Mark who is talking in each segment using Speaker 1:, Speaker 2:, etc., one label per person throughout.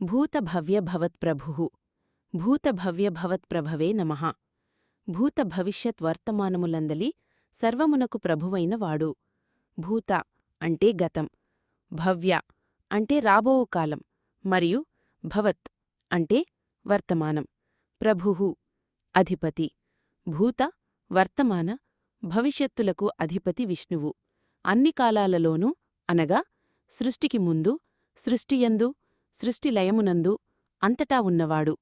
Speaker 1: భూతభవ్యభవత్ప్రభుః భూతభవ్యభవత్ప్రభవే నమః. భూతభవిష్యత్వర్తమానములందలి సర్వమునకు ప్రభువైన వాడు. భూత అంటే గతం భవ్య అంటే రాబోవు కాలం మరియు భవత్ అంటే వర్తమానం. ప్రభుః అధిపతి భూత వర్తమాన భవిష్యత్తులకు అధిపతి విష్ణువు. అన్ని కాలాలలోనూ అనగా సృష్టికి ముందు సృష్టియందు సృష్టిలయమునందు అంతటా ఉన్నవాడు.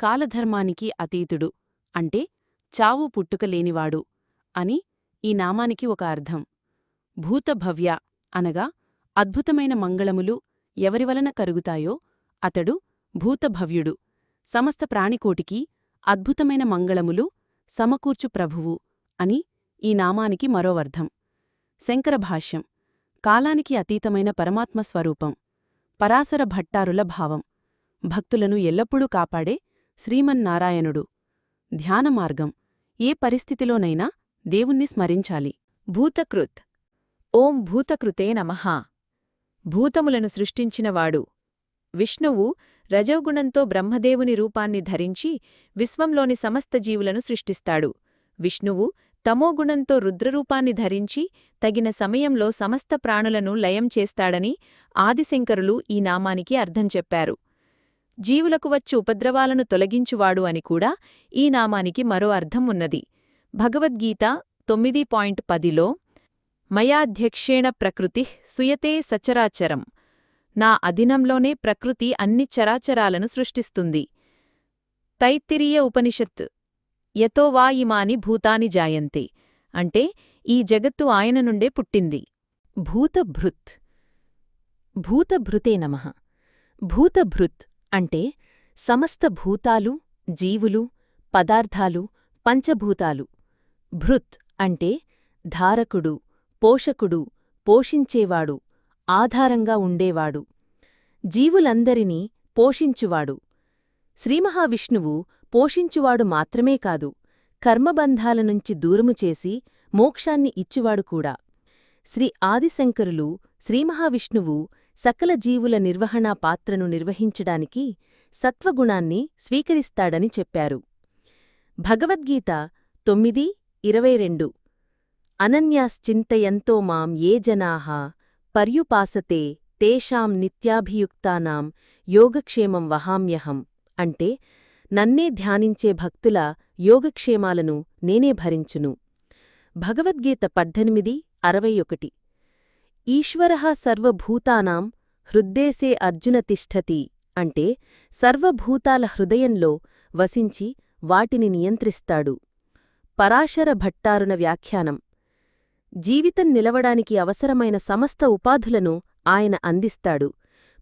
Speaker 1: కాలధర్మానికి అతీతుడు. అంటే చావు పుట్టుక లేనివాడు అని ఈ నామానికి ఒక అర్థం. భూతభవ్య అనగా అద్భుతమైన మంగళములు ఎవరివలన కరుగుతాయో అతడు భూతభవ్యుడు. సమస్త ప్రాణికోటికి అద్భుతమైన మంగళములు సమకూర్చు ప్రభువు అని ఈ నామానికి మరోవర్ధం శంకరభాష్యం. కాలానికి అతీతమైన పరమాత్మ స్వరూపం పరాశర భట్టారుల భావం. భక్తులను ఎల్లప్పుడూ కాపాడే శ్రీమన్నారాయణుడు. ధ్యానమార్గం ఏ పరిస్థితిలోనైనా దేవుణ్ణి స్మరించాలి.
Speaker 2: భూతకృత్. ఓం భూతకృతే నమః. భూతములను సృష్టించినవాడు. విష్ణువు రజోగుణంతో బ్రహ్మదేవుని రూపాన్ని ధరించి విశ్వంలోని సమస్త జీవులను సృష్టిస్తాడు. విష్ణువు తమోగుణంతో రుద్రరూపాన్ని ధరించి తగిన సమయంలో సమస్త ప్రాణులను లయం చేస్తాడని ఆదిశంకరులు ఈ నామానికి అర్థం చెప్పారు. జీవులకు వచ్చు ఉపద్రవాలను తొలగించువాడు అని కూడా ఈ నామానికి మరో అర్థం ఉన్నది. భగవద్గీత తొమ్మిది పాయింట్ పదిలో మయాధ్యక్షేణ ప్రకృతి సుయతే సచరాచరం. నా అధీనంలోనే ప్రకృతి అన్ని చరాచరాలను సృష్టిస్తుంది. తైత్తిరీయ ఉపనిషత్ యతో వా ఇమాని భూతాని జాయంతే. అంటే ఈ జగత్తు ఆయన నుండే పుట్టింది.
Speaker 1: భూతభృత్. భూతభృతే నమః. భూతభృత్ అంటే సమస్త భూతాలు జీవులు పదార్థాలు పంచభూతాలు. భృత్ అంటే ధారకుడు పోషకుడు పోషించేవాడు ఆధారంగా ఉండేవాడు. జీవులందరినీ పోషించువాడు. శ్రీమహావిష్ణువు పోషించువాడు మాత్రమే కాదు కర్మబంధాల నుంచి దూరము చేసి మోక్షాన్ని ఇచ్చువాడు కూడా. శ్రీ ఆదిశంకరులు శ్రీమహావిష్ణువు సకల జీవుల నిర్వహణా పాత్రను నిర్వహించడానికి సత్వగుణాన్ని స్వీకరిస్తాడని చెప్పారు. భగవద్గీత తొమ్మిది ఇరవై రెండు. అనన్యాశ్చింతయంతో మాం ఏ జనాహ పర్యుపాసతే తేషాం నిత్యాభియుక్తానాం యోగక్షేమం వహామ్యహం అంటే నన్నే ధ్యానించే భక్తుల యోగక్షేమాలను నేనే భరించును. భగవద్గీత పద్దెనిమిది అరవై ఒకటి ఈశ్వరః సర్వభూతానాం హృద్దేశే అర్జున తిష్టతి అంటే సర్వభూతాల హృదయంలో వసించి వాటిని నియంత్రిస్తాడు. పరాశర భట్టారున వ్యాఖ్యానం. జీవితం నిలవడానికి అవసరమైన సమస్త ఉపాధులను ఆయన అందిస్తాడు.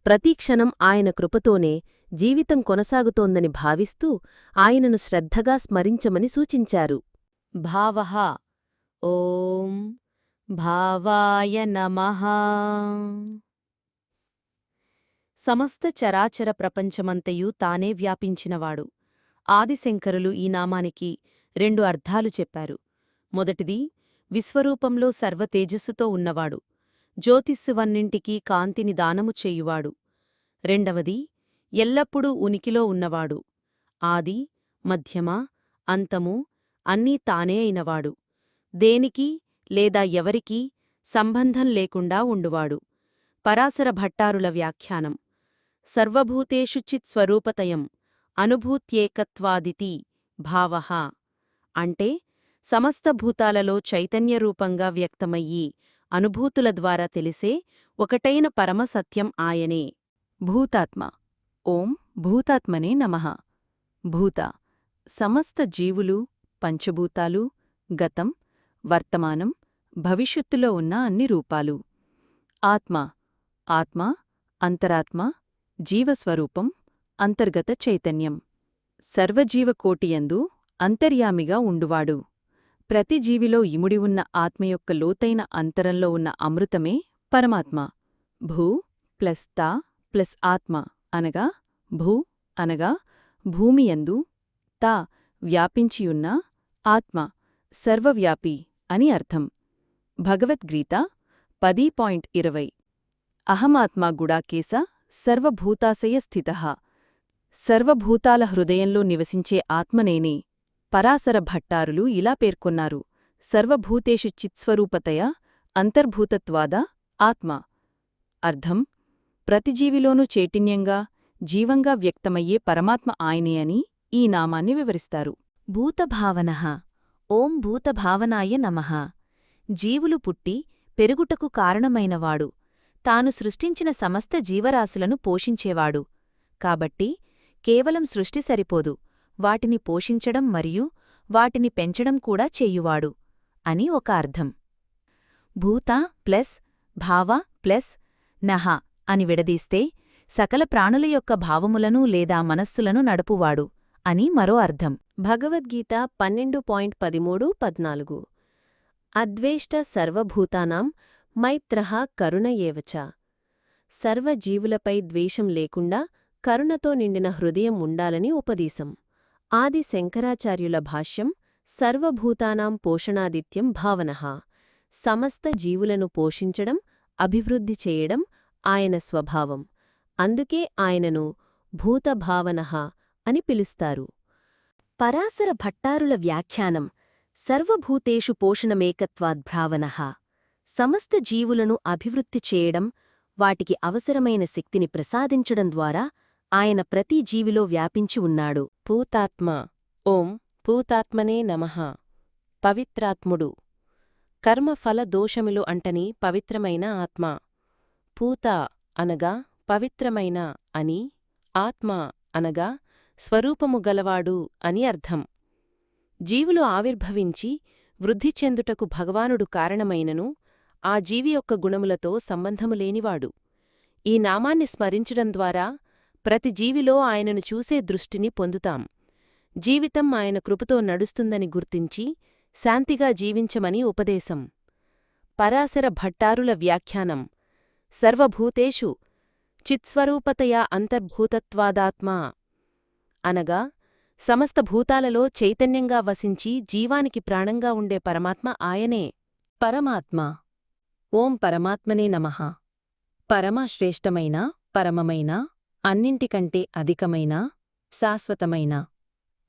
Speaker 1: ప్రతీక్షణం ఆయన కృపతోనే జీవితం కొనసాగుతోందని భావిస్తూ ఆయనను శ్రద్ధగా స్మరించమని సూచించారు.
Speaker 2: భావ ఓం భావాయ నమ. సమస్త చరాచర ప్రపంచమంతయూ తానే వ్యాపించినవాడు. ఆదిశంకరులు ఈ నామానికి రెండు అర్థాలు చెప్పారు. మొదటిది విశ్వరూపంలో సర్వతేజస్సుతో ఉన్నవాడు. జ్యోతిస్సువన్నింటికీ కాంతిని దానము చేయువాడు. రెండవది ఎల్లప్పుడూ ఉనికిలో ఉన్నవాడు. ఆది మధ్యమ అంతము అన్నీ తానే అయినవాడు. దేనికి లేదా ఎవరికీ సంబంధం లేకుండా ఉండువాడు. పరాశర భట్టారుల వ్యాఖ్యానం. సర్వభూతేషు చిత్స్వరూపతయం అనుభూత్యేకత్వాదితి భావః. అంటే సమస్త భూతాలలో చైతన్యరూపంగా వ్యక్తమయ్యి అనుభూతుల ద్వారా తెలిసే ఒకటైన పరమసత్యం ఆయనే.
Speaker 1: భూతాత్మ. ఓం భూతాత్మనే నమః. భూత సమస్త జీవులు పంచభూతాలు గతం వర్తమానం భవిష్యత్తులో ఉన్న అన్ని రూపాలు. ఆత్మ ఆత్మ అంతరాత్మ జీవస్వరూపం అంతర్గత చైతన్యం. సర్వజీవకోటియందు అంతర్యామిగా ఉండువాడు. ప్రతి జీవిలో ఇముడి ఉన్న ఆత్మ యొక్క లోతైన అంతరంలో ఉన్న అమృతమే పరమాత్మ. భూ ప్లస్ తా ప్లస్ ఆత్మ. అనగా భూ అనగా భూమియందు తా వ్యాపించియున్న ఆత్మ సర్వవ్యాపి అని అర్థం. భగవద్గీత పది పాయింట్ ఇరవై. అహమాత్మా గుడాకేశ సర్వభూతాశయ స్థిత. సర్వభూతాల హృదయంలో నివసించే ఆత్మనేనే పరాసర భట్టారులు ఇలా పేర్కొన్నారు. సర్వభూతేషు చిత్స్వరూపతయ అంతర్భూతత్వాద ఆత్మ. అర్థం ప్రతిజీవిలోనూ చైతన్యంగా జీవంగా వ్యక్తమయ్యే పరమాత్మ ఆయనే అని ఈ నామాన్ని వివరిస్తారు.
Speaker 2: భూతభావన ఓం భూతభావనాయ నమః. జీవులు పుట్టి పెరుగుటకు కారణమైనవాడు. తాను సృష్టించిన సమస్త జీవరాశులను పోషించేవాడు. కాబట్టి కేవలం సృష్టి సరిపోదు. వాటిని పోషించడం మరియు వాటిని పెంచడం కూడా చేయువాడు అని ఒక అర్థం. భూత ప్లస్ భావ ప్లస్ నహ అని విడదీస్తే సకల ప్రాణుల యొక్క భావములను లేదా మనస్సులను నడుపువాడు అని మరో అర్థం. భగవద్గీత పన్నెండు పాయింట్ పదిమూడు పద్నాలుగు. అద్వేష్ట సర్వభూతానాం మైత్రహ కరుణ ఏవచ సర్వజీవులపై ద్వేషం లేకుండా కరుణతో నిండిన హృదయం ఉండాలని ఉపదేశం. ఆది శంకరాచార్యుల భాష్యం సర్వభూతానాం పోషణాదిత్యం భావనః. సమస్త జీవులను పోషించడం అభివృద్ధి చేయడం ఆయన స్వభావం. అందుకే ఆయనను భూతభావన అని పిలుస్తారు. పరాశర భట్టారుల వ్యాఖ్యానం సర్వభూతేషు పోషణమేకత్వాద్భ్రావన సమస్త జీవులను అభివృద్ధి చేయడం వాటికి అవసరమైన శక్తిని ప్రసాదించడం ద్వారా ఆయన ప్రతి జీవిలో వ్యాపించి ఉన్నాడు. పూతాత్మ ఓం పూతాత్మనే నమః. పవిత్రాత్ముడు. కర్మఫల దోషములు అంటని పవిత్రమైన ఆత్మ. పూత అనగా పవిత్రమైన అని ఆత్మ అనగా స్వరూపము గలవాడు అని అర్థం. జీవులు ఆవిర్భవించి వృద్ధి చెందుటకు భగవానుడు కారణమైనను ఆ జీవి యొక్క గుణములతో సంబంధము లేనివాడు. ఈ నామాన్ని స్మరించడం ద్వారా ప్రతి జీవిలో ఆయనను చూసే దృష్టిని పొందుతాం. జీవితం ఆయన కృపతో నడుస్తుందని గుర్తించి శాంతిగా జీవించమని ఉపదేశం. పరాశర భట్టారుల వ్యాఖ్యానం. సర్వభూతేషు చిత్స్వరూపతయా అంతర్భూతత్వాదాత్మా అనగా సమస్త భూతాలలో చైతన్యంగా వసించి జీవానికి ప్రాణంగా ఉండే పరమాత్మ ఆయనే. పరమాత్మ. ఓం పరమాత్మనే నమః. పరమశ్రేష్టమైన పరమమైన అన్నింటికంటే అధికమైన శాశ్వతమైన.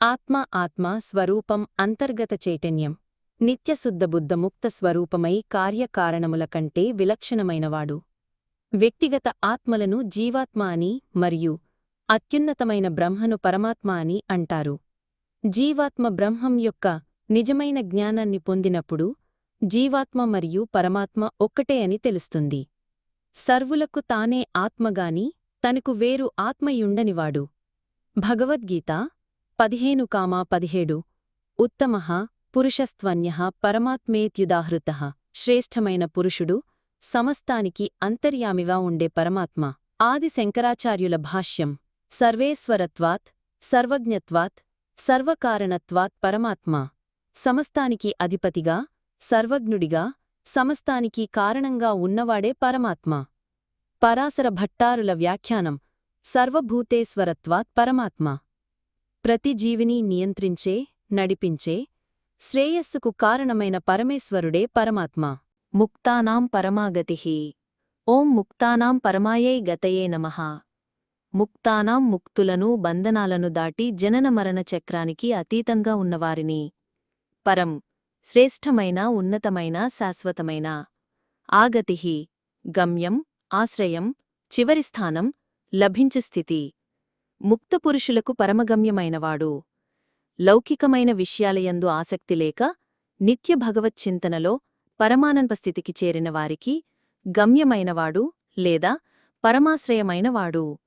Speaker 2: ఆత్మ ఆత్మ స్వరూపం అంతర్గత చైతన్యం. నిత్యశుద్ధబుద్ధముక్త స్వరూపమై కార్యకారణముల కంటే విలక్షణమైనవాడు. వ్యక్తిగత ఆత్మలను జీవాత్మ అని మరియు అత్యున్నతమైన బ్రహ్మను పరమాత్మ అని అంటారు. జీవాత్మ బ్రహ్మం యొక్క నిజమైన జ్ఞానాన్ని పొందినప్పుడు జీవాత్మ మరియు పరమాత్మ ఒక్కటే అని తెలుస్తుంది. సర్వులకు తానే ఆత్మగాని తనకు వేరు ఆత్మయుండనివాడు. భగవద్గీత పదిహేను కామా పదిహేడు. ఉత్తమ పురుషస్త్వన్యః పరమాత్మేత్యుదాహృతః. శ్రేష్టమైన పురుషుడు సమస్తానికి అంతర్యామిగా ఉండే పరమాత్మ. ఆది శంకరాచార్యుల భాష్యం. సర్వేశ్వరత్వాత్ సర్వజ్ఞత్వాత్ సర్వకారణత్వాత్ పరమాత్మ. సమస్తానికి అధిపతిగా సర్వజ్ఞుడిగా సమస్తానికి కారణంగా ఉన్నవాడే పరమాత్మ. పరాశర భట్టారుల వ్యాఖ్యానం. సర్వభూతేశ్వరత్వాత్ పరమాత్మ. ప్రతి జీవిని నియంత్రించే నడిపించే శ్రేయస్సుకు కారణమైన పరమేశ్వరుడే పరమాత్మ. ముక్తానాం పరమాగతి. ఓం ముక్తానాం పరమాయై గతయే నమః. ముక్తానాం ముక్తులను బంధనాలను దాటి జనన మరణ చక్రానికి అతీతంగా ఉన్నవారిని. పరం శ్రేష్టమైన ఉన్నతమైన శాశ్వతమైన. ఆగతి గమ్యం ఆశ్రయం చివరి స్థానం లభించు స్థితి. ముక్తపురుషులకు పరమగమ్యమైనవాడు. లౌకికమైన విషయాలయందు ఆసక్తి లేక నిత్య భగవచ్చింతనలో పరమానంపస్థితికి చేరిన వారికి గమ్యమైనవాడు లేదా పరమాశ్రయమైనవాడు.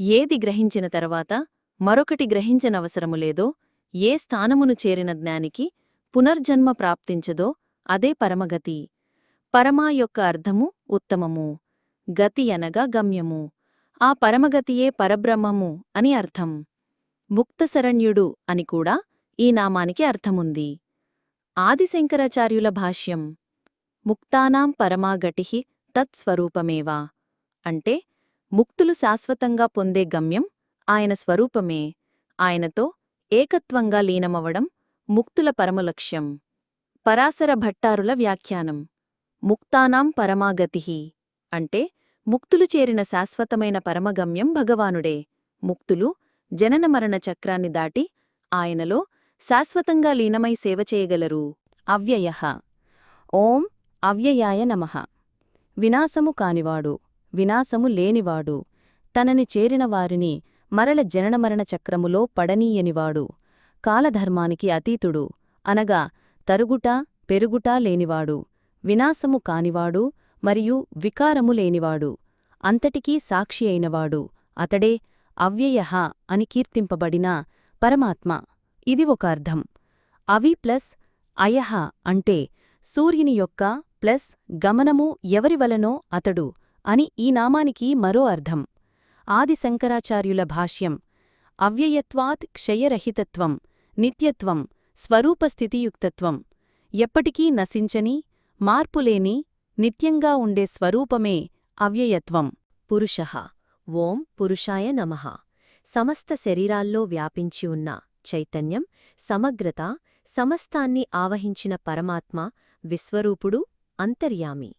Speaker 2: ఏది గ్రహించిన తర్వాత మరొకటి గ్రహించనవసరము లేదో ఏ స్థానమును చేరిన జ్ఞానికి పునర్జన్మ ప్రాప్తించదో అదే పరమగతి. పరమా యొక్క అర్థము ఉత్తమము. గతి అనగా గమ్యము. ఆ పరమగతియే పరబ్రహ్మము అని అర్థం. ముక్తశరణ్యుడు అని కూడా ఈ నామానికి అర్థముంది. ఆదిశంకరాచార్యుల భాష్యం. ముక్తానాం పరమాగటి తత్స్వరూపమేవా? అంటే ముక్తులు శాశ్వతంగా పొందే గమ్యం ఆయన స్వరూపమే. ఆయనతో ఏకత్వంగా లీనమవడం ముక్తుల పరమలక్ష్యం. పరాశర భట్టారుల వ్యాఖ్యానం. ముక్తానాం పరమాగతి అంటే ముక్తులు చేరిన శాశ్వతమైన పరమగమ్యం భగవానుడే. ముక్తులు జననమరణ చక్రాన్ని దాటి ఆయనలో శాశ్వతంగా లీనమై సేవ చేయగలరు. అవ్యయ. ఓం అవ్యయాయ నమః. వినాశము కానివాడు వినాశము లేనివాడు తనని చేరిన వారిని మరల జననమరణ చక్రములో పడనీయనివాడు కాలధర్మానికి అతీతుడు అనగా తరుగుట పెరుగుట లేనివాడు వినాశము కానివాడు మరియు వికారము లేనివాడు అంతటికీ సాక్షి అయినవాడు అతడే అవ్యయ అని కీర్తింపబడిన పరమాత్మ. ఇది ఒక అర్థం. అవి ప్లస్ అయహ అంటే సూర్యుని యొక్క ప్లస్ గమనము ఎవరివలనో అతడు అని ఈ నామానికి మరో అర్థం. ఆది శంకరాచార్యుల భాష్యం అవ్యయత్వాత్ క్షయరహితత్వం నిత్యత్వం స్వరూపస్థితియుక్తత్వం. ఎప్పటికీ నశించని మార్పులేని నిత్యంగా ఉండే స్వరూపమే అవ్యయత్వం. పురుష ఓం పురుషాయ నమః. సమస్త శరీరాల్లో వ్యాపించి ఉన్న చైతన్యం సమగ్రత సమస్తాన్ని ఆవహించిన పరమాత్మ విశ్వరూపుడు అంతర్యామి.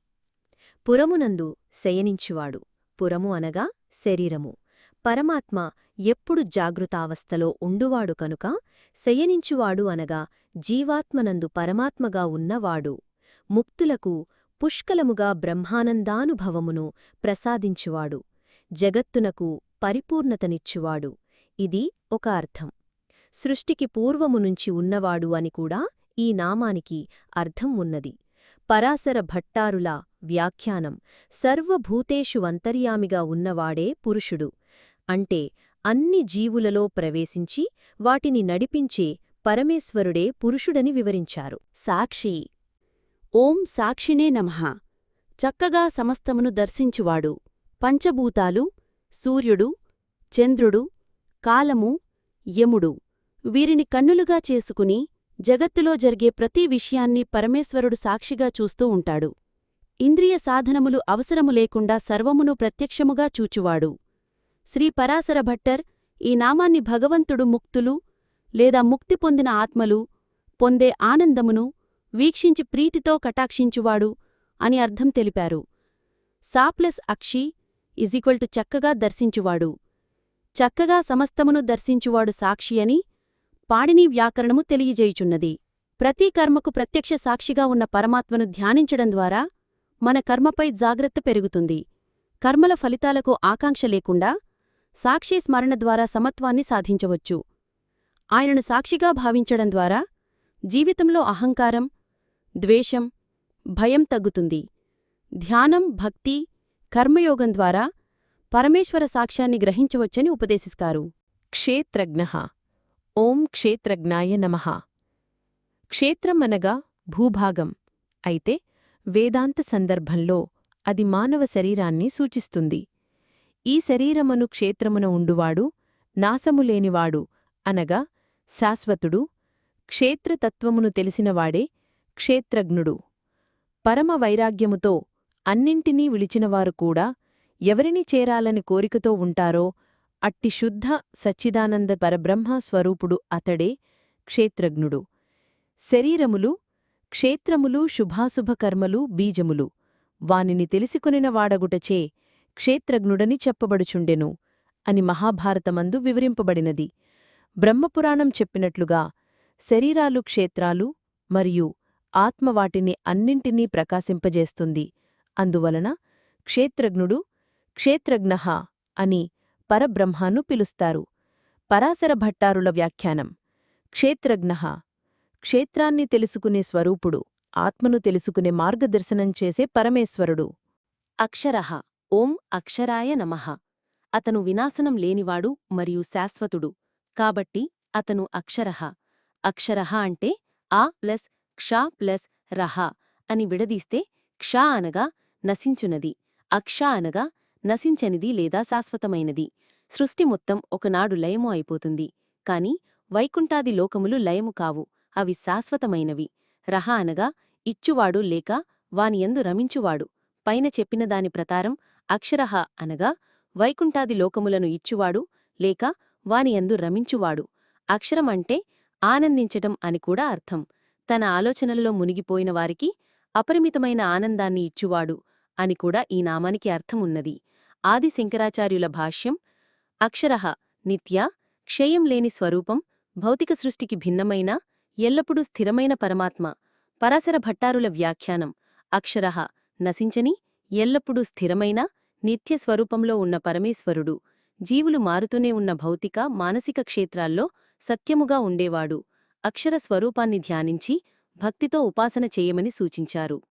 Speaker 2: పురమునందు శయనించువాడు. పురము అనగా శరీరము. పరమాత్మ ఎప్పుడు జాగృతావస్థలో ఉండువాడు కనుక శయనించువాడు అనగా జీవాత్మనందు పరమాత్మగా ఉన్నవాడు. ముక్తులకు పుష్కలముగా బ్రహ్మానందానుభవమును ప్రసాదించువాడు. జగత్తునకు పరిపూర్ణతనిచ్చువాడు. ఇది ఒక అర్థం. సృష్టికి పూర్వము నుంచి ఉన్నవాడు అని కూడా ఈ నామానికి అర్థం ఉన్నది. పరాశర భట్టారుల వ్యాఖ్యానం సర్వభూతేషు అంతర్యామిగా ఉన్నవాడే పురుషుడు. అంటే అన్ని జీవులలో ప్రవేశించి వాటిని నడిపించే పరమేశ్వరుడే పురుషుడని వివరించారు.
Speaker 1: సాక్షి. ఓం సాక్షినే నమః. చక్కగా సమస్తమును దర్శించువాడు. పంచభూతాలు సూర్యుడు చంద్రుడు కాలము యముడు వీరిని కన్నులుగా చేసుకుని జగత్తులో జరిగే ప్రతి విషయాన్ని పరమేశ్వరుడు సాక్షిగా చూస్తూ ఉంటాడు. ఇంద్రియ సాధనములు అవసరము లేకుండా సర్వమును ప్రత్యక్షముగా చూచువాడు. శ్రీ పరాశర భట్టర్ ఈ నామాన్ని భగవంతుడు ముక్తులు లేదా ముక్తి పొందిన ఆత్మలు పొందే ఆనందమును వీక్షించి ప్రీతితో కటాక్షించువాడు అని అర్థం తెలిపారు. సాప్లస్ అక్షి ఈక్వల్ టు చక్కగా దర్శించువాడు. చక్కగా సమస్తమును దర్శించువాడు సాక్షి అని పాడిని వ్యాకరణము తెలియజేయుచున్నది. ప్రతి కర్మకు ప్రత్యక్ష సాక్షిగా ఉన్న పరమాత్మను ధ్యానించడం ద్వారా మన కర్మపై జాగ్రత్త పెరుగుతుంది. కర్మల ఫలితాలకు ఆకాంక్ష లేకుండా సాక్షి స్మరణ ద్వారా సమత్వాన్ని సాధించవచ్చు. ఆయనను సాక్షిగా భావించడం ద్వారా జీవితంలో అహంకారం ద్వేషం భయం తగ్గుతుంది. ధ్యానం భక్తి కర్మయోగం ద్వారా పరమేశ్వర సాక్ష్యాన్ని గ్రహించవచ్చని ఉపదేశిస్తారు.
Speaker 3: క్షేత్రజ్ఞ ఓం క్షేత్రజ్ఞాయ నమః. క్షేత్రమనగా భూభాగం. అయితే వేదాంత సందర్భంలో అది మానవ శరీరాన్ని సూచిస్తుంది. ఈ శరీరమను క్షేత్రమున ఉండువాడు నాశములేనివాడు అనగా శాశ్వతుడు క్షేత్రతత్వమును తెలిసినవాడే క్షేత్రజ్ఞుడు. పరమ వైరాగ్యముతో అన్నింటినీ విడిచినవారు కూడా ఎవరిని చేరాలని కోరికతో ఉంటారో అట్టి శుద్ధ సచ్చిదానంద పరబ్రహ్మ స్వరూపుడు అతడే క్షేత్రజ్ఞుడు. శరీరములు క్షేత్రములు శుభాశుభకర్మలు బీజములు. వానిని తెలిసికొనిన వాడగుటచే క్షేత్రజ్ఞుడని చెప్పబడుచుండెను అని మహాభారతమందు వివరింపబడినది. బ్రహ్మపురాణం చెప్పినట్లుగా శరీరాలు క్షేత్రాలు మరియు ఆత్మ వాటిని అన్నింటినీ ప్రకాశింపజేస్తుంది. అందువలన క్షేత్రజ్ఞుడు క్షేత్రజ్ఞ అని పరబ్రహ్మాను పిలుస్తారు. పరాశర భట్టారుల వ్యాఖ్యానం. క్షేత్రజ్ఞ. క్షేత్రాన్ని తెలుసుకునే స్వరూపుడు ఆత్మను తెలుసుకునే మార్గదర్శనం చేసే పరమేశ్వరుడు.
Speaker 2: అక్షరః. ఓం అక్షరాయ నమః. అతను వినాశనం లేనివాడు మరియు శాశ్వతుడు. కాబట్టి అతను అక్షరః. అక్షరః అంటే ఆ ప్లస్ క్ష ప్లస్ రహ అని విడదీస్తే క్ష అనగా నశించునది. అక్ష అనగా నశించనిది లేదా శాశ్వతమైనది. సృష్టి మొత్తం ఒకనాడు లయము అయిపోతుంది. కాని వైకుంఠాది లోకములు లయము కావు. అవి శాశ్వతమైనవి. రహ అనగా ఇచ్చువాడు లేక వానియందు రమించువాడు. పైన చెప్పిన దాని ప్రకారం అక్షరహ అనగా వైకుంఠాది లోకములను ఇచ్చువాడు లేక వానియందు రమించువాడు. అక్షరం అంటే ఆనందించటం అని కూడా అర్థం. తన ఆలోచనలలో మునిగిపోయిన వారికి అపరిమితమైన ఆనందాన్ని ఇచ్చువాడు అని కూడా ఈ నామానికి అర్థం ఉన్నది ఆది శంకరాచార్యుల భాష్యం అక్షరః నిత్య క్షయం లేని స్వరూపం భౌతిక సృష్టికి భిన్నమైన ఎల్లప్పుడూ స్థిరమైన పరమాత్మ పరాశర భట్టారుల వ్యాఖ్యానం అక్షరః నశించని ఎల్లప్పుడూ స్థిరమైన నిత్య స్వరూపంలో ఉన్న పరమేశ్వరుడు జీవులు మారుతూనే ఉన్న భౌతిక మానసిక క్షేత్రాల్లో సత్యముగా ఉండేవాడు అక్షర స్వరూపాన్ని ధ్యానించి భక్తితో ఉపాసన చేయమని సూచించారు.